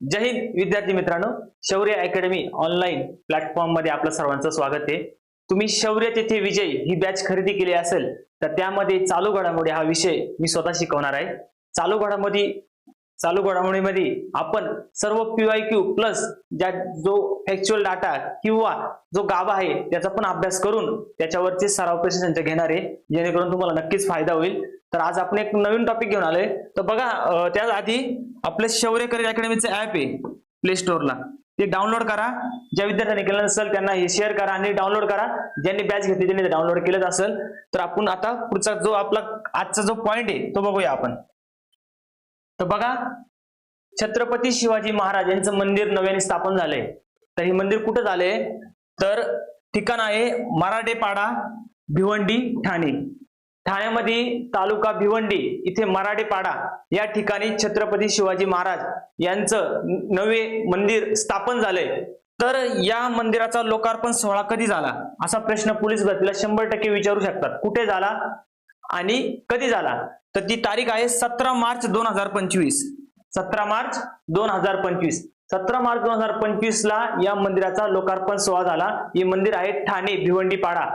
जय हिंद विद्यार्थी मित्रांनो. शौर्य अकॅडमी ऑनलाईन प्लॅटफॉर्ममध्ये आपलं सर्वांचं स्वागत आहे. तुम्ही शौर्य तेथे विजय ही बॅच खरेदी केली असेल तर त्यामध्ये चालू घडामोडी हा विषय मी स्वतः शिकवणार आहे. चालू घडामोडी चालू घडामोडीमध्ये आपण सर्व पीवाय क्यू प्लस ज्या जो फॅक्च्युअल डाटा किंवा जो गाभा आहे त्याचा पण अभ्यास करून त्याच्यावरचे सराव प्रश्न त्यांचे घेणार आहे. जेणेकरून तुम्हाला नक्कीच फायदा होईल. तर आज आपण एक नवीन टॉपिक घेऊन आलोय. तर बघा अं, त्या आधी आपलं शौर्य अकॅडमीचं ऍप आहे प्ले स्टोअरला ते डाउनलोड करा. ज्या विद्यार्थ्यांनी केलं नसेल त्यांना हे शेअर करा आणि डाउनलोड करा. ज्यांनी बॅच घेतली त्यांनी डाउनलोड केलं असेल. तर आपण आता पुढचा जो आपला आजचा जो पॉईंट आहे तो बघूया आपण. तर बघा छत्रपती शिवाजी महाराज यांचं मंदिर नव्याने स्थापन झालंय. तर हे मंदिर कुठं झालंय? तर ठिकाण आहे मराठेपाडा भिवंडी ठाणे. ठाण्यामध्ये तालुका भिवंडी इथे मराठेपाडा या ठिकाणी छत्रपती शिवाजी महाराज यांचं नवे मंदिर स्थापन झालंय. तर या मंदिराचा लोकार्पण सोहळा कधी झाला? असा प्रश्न पोलीस भरतीला शंभर टक्के विचारू शकतात. कुठे झाला? आणि कधी झाला? तर ती तारीख आहे सतरा मार्च दोन हजार पंचवीस. सतरा मार्च दोन हजार पंचवीस. सतरा मार्च दोन हजार पंचवीस ला या मंदिराचा लोकार्पण सोहळा झाला. हे मंदिर आहे ठाणे भिवंडी पाडा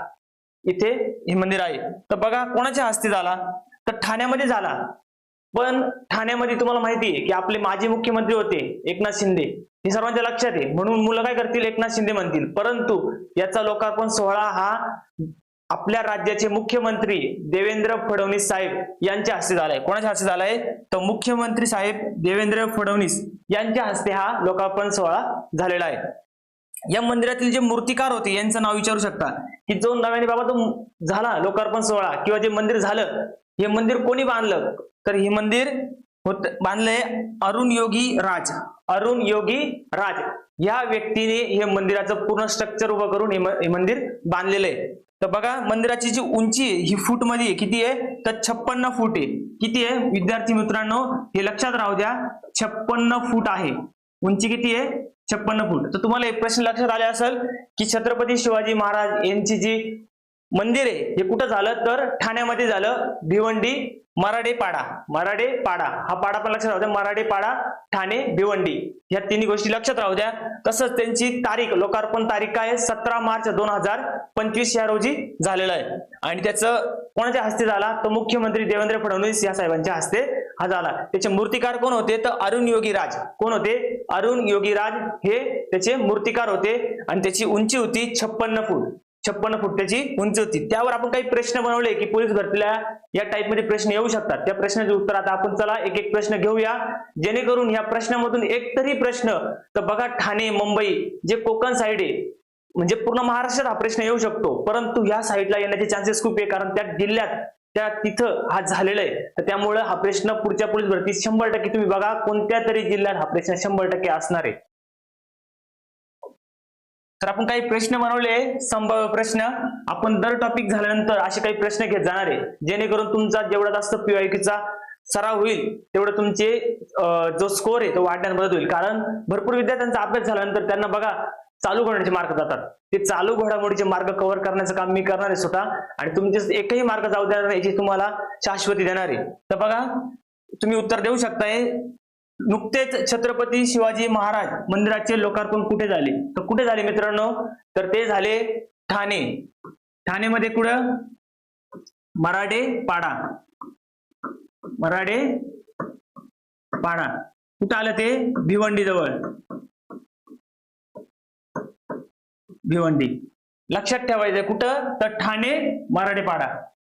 इथे हे मंदिर आहे. तर बघा कोणाच्या हस्ते झाला? तर ठाण्यामध्ये झाला. पण ठाण्यामध्ये तुम्हाला माहिती आहे की आपले माजी मुख्यमंत्री होते एकनाथ शिंदे. हे सर्वांच्या लक्षात आहे. म्हणून मुलं काय करतील? एकनाथ शिंदे म्हणतील. परंतु याचा लोकार्पण सोहळा हा आपल्या राज्याचे मुख्यमंत्री देवेंद्र फडणवीस साहेब यांच्या हस्ते झालाय. कोणाच्या हस्ते झालाय? तर मुख्यमंत्री साहेब देवेंद्र फडणवीस यांच्या हस्ते हा लोकार्पण सोहळा झालेला आहे. या मंदिरातील जे मूर्तिकार होते यांचं नाव विचारू शकता. की जो नव्याने बाबा तो झाला लोकार्पण सोहळा किंवा जे मंदिर झालं हे मंदिर कोणी बांधलं? तर हे मंदिर होत बांधलंय अरुण योगी राज. अरुण योगी राज. या व्यक्तीने हे मंदिराचं पूर्ण स्ट्रक्चर उभं करून हे हे मंदिर बांधलेलं आहे. तर बघा मंदिराची जी उंची आहे ही फूटमध्ये किती आहे? तर छप्पन्न फूट आहे. किती आहे? विद्यार्थी मित्रांनो हे लक्षात राहू द्या. छप्पन्न फूट आहे. उंची किती आहे? छप्पन्न फूट. तर तुम्हाला एक प्रश्न लक्षात आले असेल की छत्रपती शिवाजी महाराज यांची जी मंदिर आहे हे कुठं झालं? तर ठाण्यामध्ये झालं. भिवंडी मराठे पाडा मराठे पाडा हा पाडा पण लक्षात राहू द्या. मराठे पाडा ठाणे भिवंडी या तिन्ही गोष्टी लक्षात राहू द्या. तसंच त्यांची तारीख लोकार्पण तारीख काय आहे? सतरा मार्च दोन हजार पंचवीस या रोजी झालेलं आहे. आणि त्याचं कोणाच्या हस्ते झाला? तर मुख्यमंत्री देवेंद्र फडणवीस या साहेबांच्या हस्ते हा झाला. त्याचे मूर्तिकार कोण होते? तर अरुण योगीराज कोण होते? अरुण योगीराज हे त्याचे मूर्तिकार होते. आणि त्याची उंची होती छप्पन्न फूट. छप्पन्न फुटाची उंची होती. त्यावर आपण काही प्रश्न बनवले की पोलीस भरतीला या टाईपमध्ये प्रश्न येऊ शकतात. त्या प्रश्नाचे उत्तर आता आपण चला एक एक प्रश्न घेऊया. जेणेकरून या प्रश्नामधून एक तरी प्रश्न तर बघा ठाणे मुंबई जे कोकण साईड आहे म्हणजे पूर्ण महाराष्ट्रात हा प्रश्न येऊ शकतो. परंतु ह्या साईडला येण्याचे चान्सेस खूप आहे. कारण त्या जिल्ह्यात त्या तिथं हा झालेला आहे. तर त्यामुळे हा प्रश्न पुढच्या पोलीस भरती शंभर टक्के तुम्ही बघा. कोणत्या तरी जिल्ह्यात हा प्रश्न शंभर टक्के असणार आहे. तर आपण काही प्रश्न बनवले संभाव्य प्रश्न. आपण दर टॉपिक झाल्यानंतर असे काही प्रश्न घेत जाणार आहे. जेणेकरून तुमचा जेवढा जास्त पीवायक्यूचा सराव होईल तेवढं तुमचे जो स्कोर आहे तो वाढण्यात मदत होईल. कारण भरपूर विद्यार्थ्यांचा अभ्यास झाल्यानंतर त्यांना बघा चालू घडामोडीचे मार्क जातात. ते चालू घडामोडीचे मार्ग कव्हर करण्याचं काम मी करणार आहे स्वतः. आणि तुमचे एकही मार्क जाऊ देणार नाही याची तुम्हाला शाश्वती देणार आहे. तर बघा तुम्ही उत्तर देऊ शकताय. नुकतेच छत्रपती शिवाजी महाराज मंदिराचे लोकार्पण कुठे झाले? तर कुठे झाले मित्रांनो? तर ते झाले ठाणे. ठाणेमध्ये कुठं? मराठे पाडा. मराठे पाडा. कुठं आलं ते? भिवंडी जवळ भिवंडी. लक्षात ठेवायचं कुठं? तर ठाणे मराठेपाडा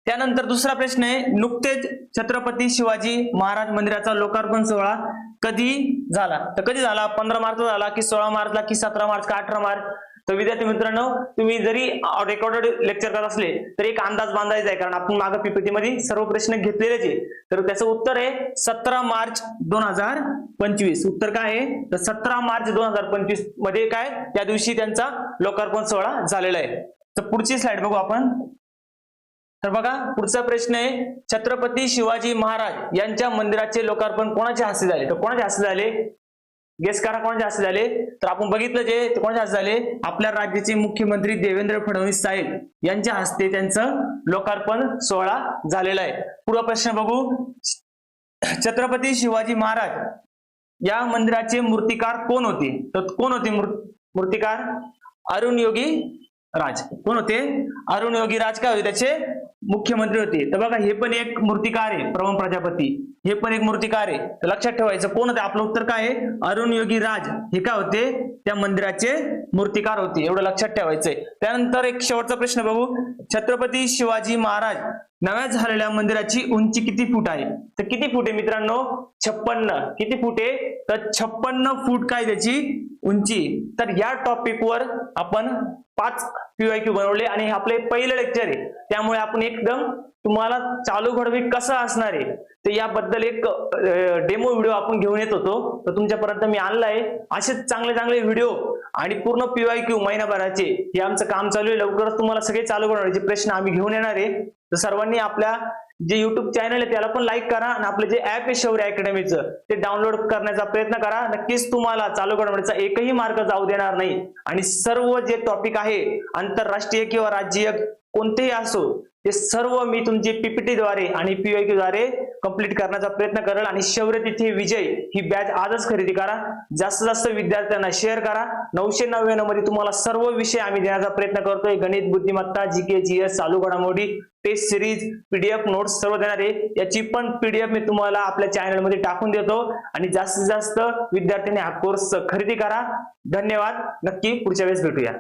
त्यानंतर दुसरा प्रश्न आहे नुकतेच छत्रपती शिवाजी महाराज मंदिराचा लोकार्पण सोहळा कधी झाला? तर कधी झाला? पंधरा मार्च झाला की सोळा मार्चला की सतरा मार्च का अठरा मार्च? तर विद्यार्थी मित्रांनो तुम्ही जरी रेकॉर्डेड लेक्चर करत असले तरी एक अंदाज बांधायचा आहे कारण आपण मागं पीपीटी मध्ये सर्व प्रश्न घेतलेलेच आहे तर त्याचं उत्तर आहे सतरा मार्च दोन हजार पंचवीस. उत्तर काय आहे? तर सतरा मार्च दोन हजार पंचवीसमध्ये काय? त्या दिवशी त्यांचा लोकार्पण सोहळा झालेला आहे. तर पुढची स्लाइड बघू आपण. तर बघा पुढचा प्रश्न आहे छत्रपती शिवाजी महाराज यांच्या मंदिराचे लोकार्पण कोणाच्या हस्ते झाले? तर कोणाच्या हस्ते झाले? गेस करा कोणाच्या हस्ते झाले. तर आपण बघितलं जे कोणाच्या हस्ते झाले? आपल्या राज्याचे मुख्यमंत्री देवेंद्र फडणवीस साहेब यांच्या हस्ते त्यांचं लोकार्पण सोहळा झालेला आहे. पुढा प्रश्न बघू. छत्रपती शिवाजी महाराज या मंदिराचे मूर्तिकार कोण होते? तर कोण होते मूर्तिकार? अरुण योगी राज. कोण होते? अरुण योगी राज काय होते? त्याचे मुख्यमंत्री होते. तर बघा हे पण एक मूर्तिकार आहे प्रवण प्रजापती. हे पण एक मूर्तिकार आहे. तर लक्षात ठेवायचं कोण होते? आपलं उत्तर काय आहे? अरुण योगी राज. हे काय होते? त्या मंदिराचे मूर्तिकार होते एवढं लक्षात ठेवायचंय. त्यानंतर एक शेवटचा प्रश्न बघू. छत्रपती शिवाजी महाराज नव्या झालेल्या मंदिराची उंची किती फूट आहे? तर किती फूट आहे मित्रांनो? छप्पन्न. किती फूट आहे? तर छप्पन्न फूट काय त्याची? उंची. तर या टॉपिकवर आपण पाच क्यू बनवले आणि हे आपले पहिले लेक्चर आहे. त्यामुळे आपण एकदम तुम्हाला चालू घडवी कसं असणार आहे तर याबद्दल एक डेमो व्हिडिओ आपण घेऊन येत होतो. तर तुमच्यापर्यंत मी आणलाय. असेच चांगले चांगले व्हिडिओ आणि पूर्ण पीवाय क्यू महिनाभराचे हे आमचं काम चालू आहे. लवकरच तुम्हाला सगळे चालू घडवायचे प्रश्न आम्ही घेऊन येणार आहे. तर सर्वांनी आपल्या जे युट्यूब चॅनल आहे त्याला पण लाईक करा आणि आपलं जे ऍप आहे शौर्य अकॅडमीचं ते डाउनलोड करण्याचा प्रयत्न करा. नक्कीच तुम्हाला चालू करण्याचा एकही मार्ग जाऊ देणार नाही. आणि सर्व जे टॉपिक आहे आंतरराष्ट्रीय किंवा राज्यीय कोणतेही असो ते सर्व मी तुमची पीपीटी द्वारे आणि पीवायक्यू द्वारे कंप्लीट करण्याचा प्रयत्न करेल. आणि शौर्य तिथे विजय ही बॅच आजच खरेदी करा. जास्तीत जास्त विद्यार्थ्यांना शेअर करा. नऊशे नव्याण्णवमध्ये तुम्हाला सर्व विषय आम्ही देण्याचा प्रयत्न करतोय. गणित बुद्धिमत्ता जी के जी एस चालू घडामोडी टेस्ट सिरीज पीडीएफ नोट्स सर्व देणार आहे. याची पण पीडीएफ मी तुम्हाला आपल्या चॅनलमध्ये टाकून देतो. आणि जास्तीत जास्त विद्यार्थ्यांनी हा कोर्स खरेदी करा. धन्यवाद. नक्की पुढच्या वेळेस भेटूया.